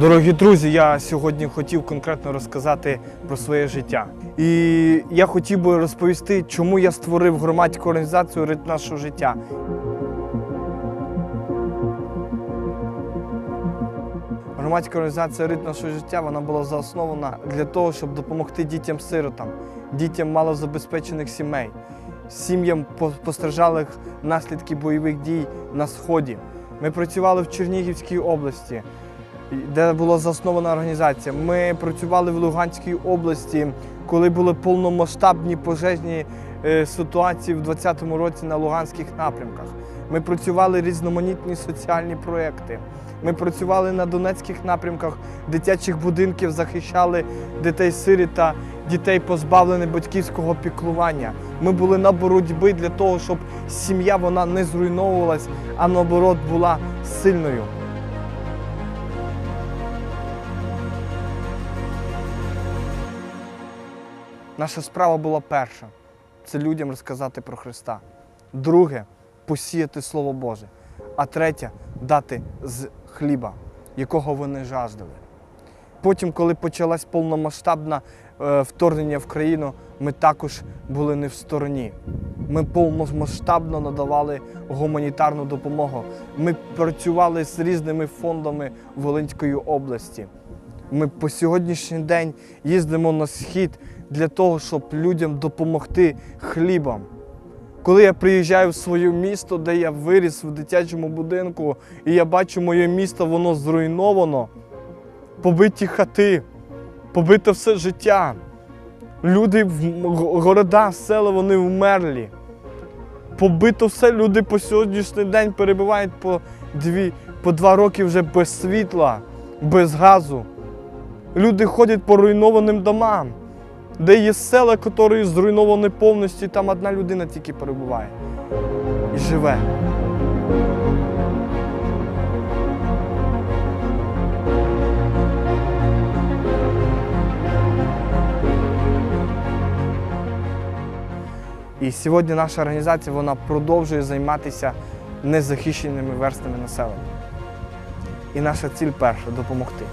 Дорогі друзі, я сьогодні хотів конкретно розказати про своє життя. І я хотів би розповісти, чому я створив громадську організацію «Ритм нашого життя. Громадська організація «Ритм нашого життя вона була заоснована для того, щоб допомогти дітям-сиротам, дітям малозабезпечених сімей, сім'ям постраждалих наслідків бойових дій на сході. Ми працювали в Чернігівській області, де була заснована організація. Ми працювали в Луганській області, коли були повномасштабні пожежні е, ситуації в 2020 році на Луганських напрямках. Ми працювали різноманітні соціальні проекти. Ми працювали на Донецьких напрямках дитячих будинків, захищали дітей сиріт та дітей, позбавлених батьківського піклування. Ми були на боротьбі для того, щоб сім'я вона не зруйновувалась, а наоборот була сильною. Наша справа була перша це людям розказати про Христа. Друге посіяти Слово Боже. А третє дати з хліба, якого вони жаждали. Потім, коли почалась повномасштабне вторгнення в країну, ми також були не в стороні. Ми повномасштабно надавали гуманітарну допомогу. Ми працювали з різними фондами Волинської області. Ми по сьогоднішній день їздимо на схід для того, щоб людям допомогти хлібом. Коли я приїжджаю в своє місто, де я виріс в дитячому будинку, і я бачу моє місто, воно зруйновано, побиті хати, побите все життя. Люди в города, села, вони вмерлі. Побито все, люди по сьогоднішній день перебувають по, дві, по два роки вже без світла, без газу. Люди ходять по руйнованим домам, де є села, які зруйновані повністю, і там одна людина тільки перебуває і живе. І сьогодні наша організація вона продовжує займатися незахищеними верстами населення. І наша ціль перша допомогти.